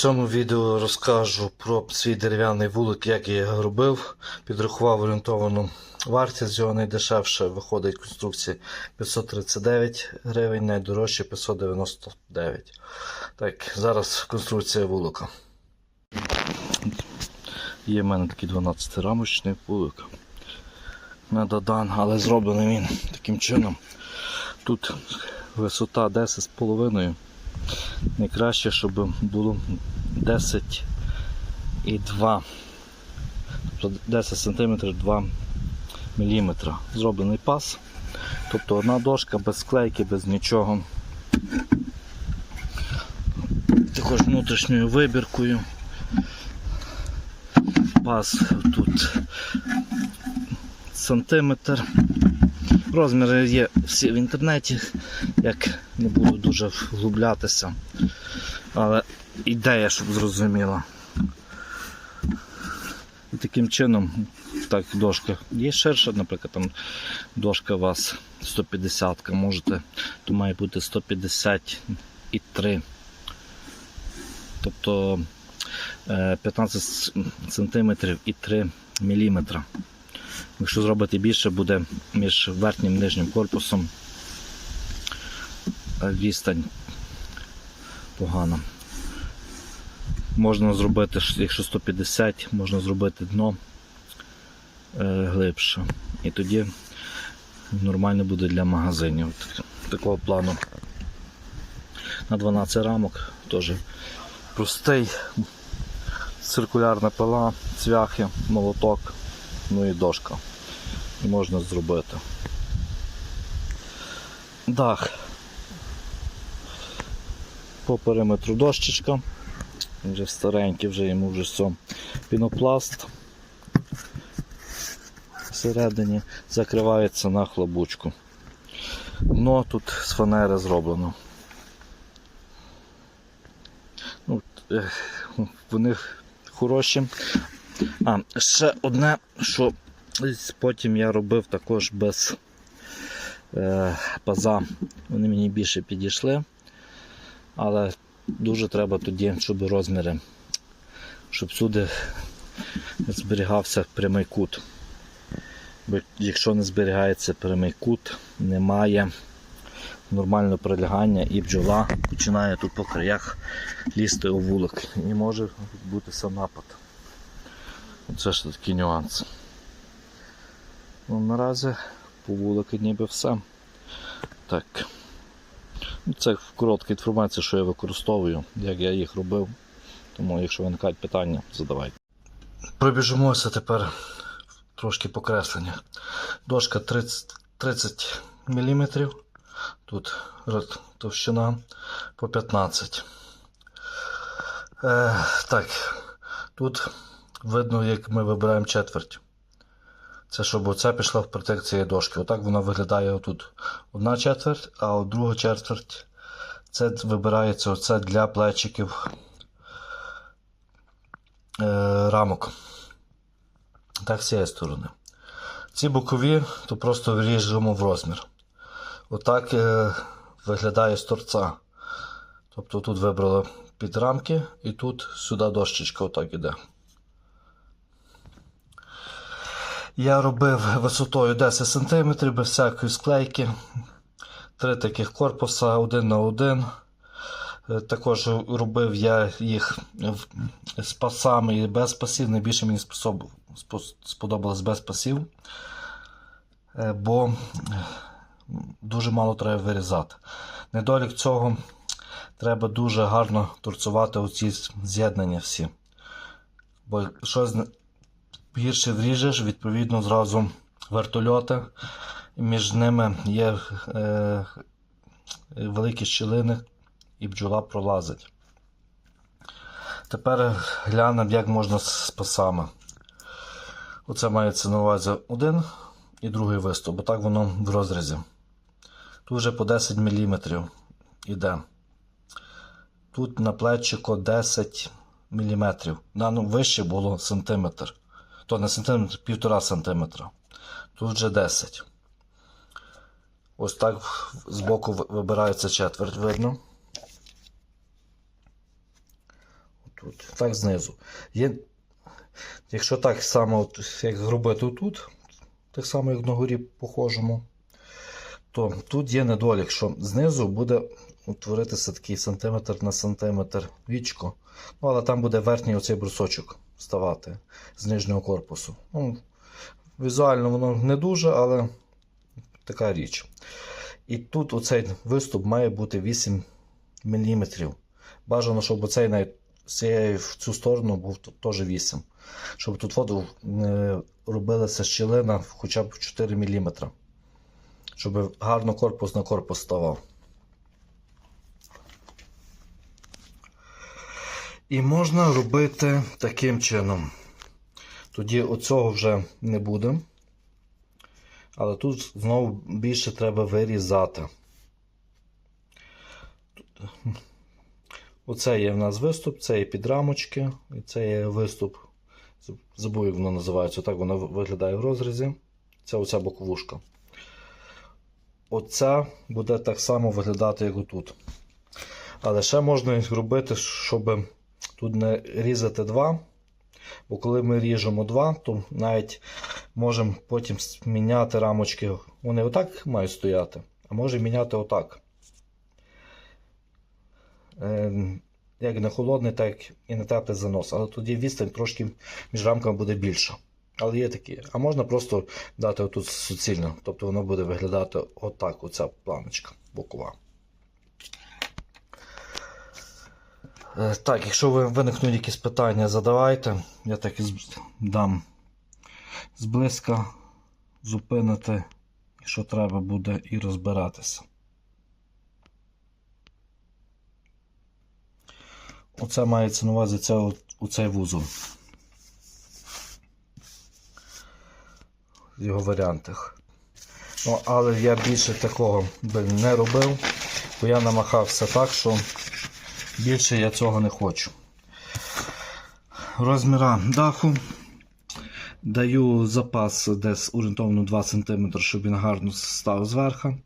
цьому відео розкажу про свій дерев'яний вулик, як я його робив. Підрахував орієнтовану вартість, його найдешевше виходить конструкція 539 гривень, найдорожче 599. Так, зараз конструкція вулика. Є в мене такий 12-рамочний вулик. На Додан, але зроблений він таким чином. Тут висота 10,5. Найкраще, щоб було 10 і 2. Тобто 10 см 2 мм. Зроблений пас. Тобто одна дошка без склейки, без нічого. Також внутрішньою вибіркою. Пас тут сантиметр. Розміри є всі в інтернеті, як не буду дуже вглублятися. Але ідея, щоб зрозуміла. І таким чином, так, дошка є ширша, наприклад, там дошка у вас 150, можете, то має бути 153. Тобто е, 15 см і 3 мм. Якщо зробити більше, буде між верхнім і нижнім корпусом е, відстань погана. Можна зробити, якщо 150, можна зробити дно е, глибше. І тоді нормально буде для магазинів. Так- Такого плану. На 12 рамок теж простий, циркулярна пила, цвяхи, молоток, ну і дошка. І можна зробити. Дах. По периметру дощечка. Він Вже старенький, вже йому вже все. Пінопласт. Всередині закривається на хлопучку. Дно тут з фанери зроблено. Ну, вони хороші. А, ще одне, що потім я робив також без е, паза. Вони мені більше підійшли. Але дуже треба тоді, щоб розміри, щоб всюди зберігався прямий кут. Бо якщо не зберігається прямий кут, немає нормального прилягання і бджола починає тут по краях лізти у вулик. І може відбутися напад. Це ж такий нюанс. Ну, наразі по вулики ніби все. Так. Це коротка інформація, що я використовую, як я їх робив. Тому, якщо виникають питання, задавайте. Пробіжимося тепер трошки покреслення. Дошка 30, 30 мм. Тут товщина по 15. Е, так, тут видно, як ми вибираємо четверть. Це щоб оця пішла в протекції дошки. Отак вона виглядає отут. Одна четверть, а друга четверть це вибирається оце для плечиків е, рамок. Так, з цієї сторони. Ці бокові, то просто вріжемо в розмір. Отак е, виглядає з торця. Тобто тут вибрали під рамки і тут сюди дощечка отак іде. Я робив висотою 10 см без всякої склейки. Три таких корпуса один на один. Е, Також робив я їх з пасами і без пасів. Найбільше мені сподобалось без пасів, е, бо дуже мало треба вирізати. Недолік цього треба дуже гарно торцувати оці з'єднання всі. Бо щось гірше вріжеш, відповідно, зразу вертольоти. Між ними є е, великі щілини, і бджола пролазить. Тепер глянемо, як можна з пасами. Оце мається на увазі один і другий виступ, бо так воно в розрізі. Тут вже по 10 мм іде. Тут на плечико 10 мм. Да, ну, вище було сантиметр. То не сантиметр, півтора сантиметра. Тут вже 10. Ось так збоку ви- вибирається четверть, видно. тут, так знизу. Є, якщо так само, як зробити тут, так само, як на горі похожому, то тут є недолік, що знизу буде утворитися такий сантиметр на сантиметр вічко. Ну, але там буде верхній оцей брусочок вставати з нижнього корпусу. Ну, візуально воно не дуже, але така річ. І тут оцей виступ має бути 8 мм. Бажано, щоб оцей навіть в цю сторону був теж 8. Щоб тут воду е, робилася щілина хоча б 4 мм. Щоб гарно корпус на корпус ставав. І можна робити таким чином. Тоді оцього вже не буде. Але тут знову більше треба вирізати. Оце є в нас виступ, це є підрамочки, і це є виступ. Забув, як воно називається. Так воно виглядає в розрізі. Це оця боковушка. Оця буде так само виглядати, як отут. Але ще можна робити, щоб тут не різати два. Бо коли ми ріжемо два, то навіть можемо потім міняти рамочки. Вони отак мають стояти, а можемо міняти отак. Е, Як на холодний, так і на теплий занос. Але тоді відстань трошки між рамками буде більша. Але є такі. А можна просто дати отут суцільно. Тобто воно буде виглядати отак, оця планочка бокова. Е, Так, якщо ви виникнуть якісь питання, задавайте. Я так і дам зблизька зупинити, якщо треба буде, і розбиратися. Оце мається на увазі це, оцей вузол. В його варіантах. Ну, але я більше такого би не робив, бо я намахався так, що більше я цього не хочу. Розміра даху. Даю запас десь орієнтовно 2 см, щоб він гарно став зверху.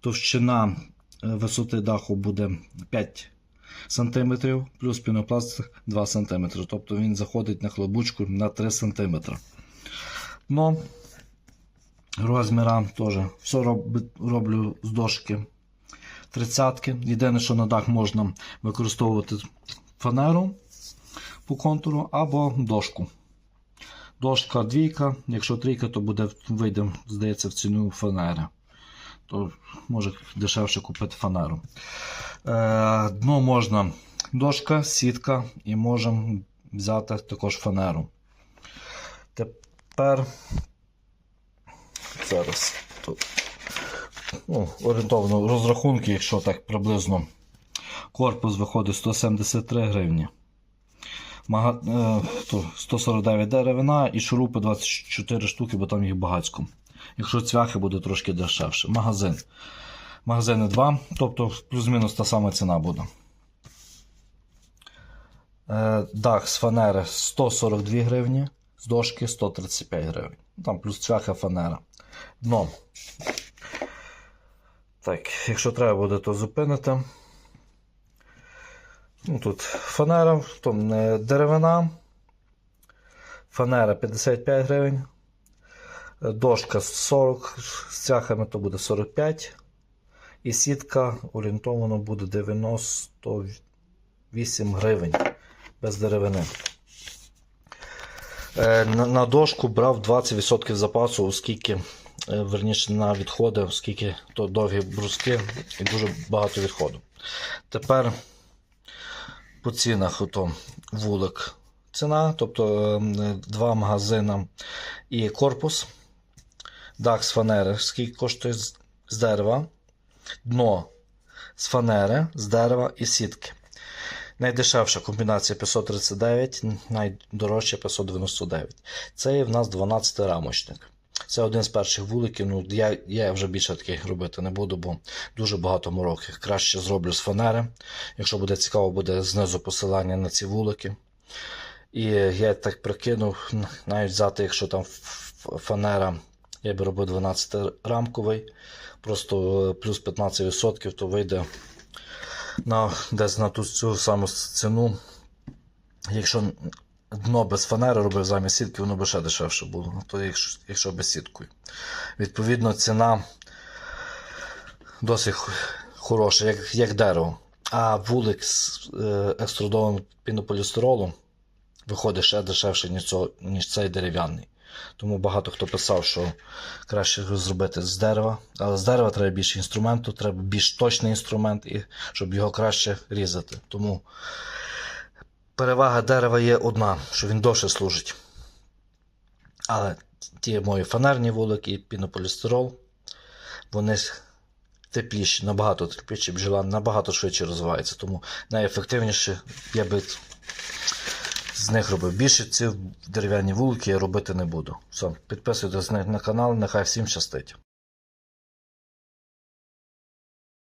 Товщина е, висоти даху буде 5 см, плюс пінопласт 2 см. Тобто він заходить на хлобучку на 3 см. Дно розміра теж все роб- роблю з дошки 30 Єдине, що на дах можна використовувати фанеру по контуру або дошку. Дошка двійка, якщо трійка, то буде вийде, здається, в ціну фанери. То може дешевше купити фанеру. Е, дно можна дошка, сітка і можемо взяти також фанеру. Тепер зараз тут ну, орієнтовно розрахунки, якщо так приблизно. Корпус виходить 173 гривні. Мага... е, 149 деревина і шурупи 24 штуки, бо там їх багацько. Якщо цвяхи буде трошки дешевше. Магазин. Магазини 2, тобто плюс-мінус та сама ціна буде. Е, дах з фанери 142 гривні, з дошки 135 гривень. Там плюс цвяха фанера. Дно. Так, якщо треба буде, то зупинити. Ну, тут фанера, не деревина. Фанера 55 гривень. Дошка 40 з цяхами то буде 45. І сітка орієнтовано буде 98 гривень без деревини. Е, На, дошку брав 20% запасу, оскільки, верніше на відходи, оскільки то довгі бруски і дуже багато відходу. Тепер по цінах ото вулик ціна, тобто е, два магазини і корпус. Дах з фанери, скільки коштує з дерева, дно з фанери, з дерева і сітки. Найдешевша комбінація 539, найдорожча 599. Це в нас 12 рамочник. Це один з перших вуликів. Ну, я, я вже більше таких робити не буду, бо дуже багато мороків. Краще зроблю з фанери. Якщо буде цікаво, буде знизу посилання на ці вулики. І я так прикинув, навіть взяти, якщо там фанера, я би робив 12-рамковий, просто е, плюс 15%, то вийде на, десь на ту цю саму ціну якщо дно без фанери робив замість сітки, воно би ще дешевше було. Ну, То якщо, якщо без сіткою. Відповідно, ціна досить хороша, як, як дерево. А вулик з е, екструдованим пінополістиролом виходить ще дешевше, ніж, цього, ніж цей дерев'яний. Тому багато хто писав, що краще його зробити з дерева. Але з дерева треба більше інструменту, треба більш точний інструмент, і щоб його краще різати. Тому перевага дерева є одна, що він довше служить. Але ті мої фанерні вулики пінополістирол, вони тепліші, набагато тепліші, бджола набагато швидше розвивається. Тому найефективніше я би з них робив. Більше ці дерев'яні вулики я робити не буду. Все, підписуйтесь на канал, нехай всім щастить.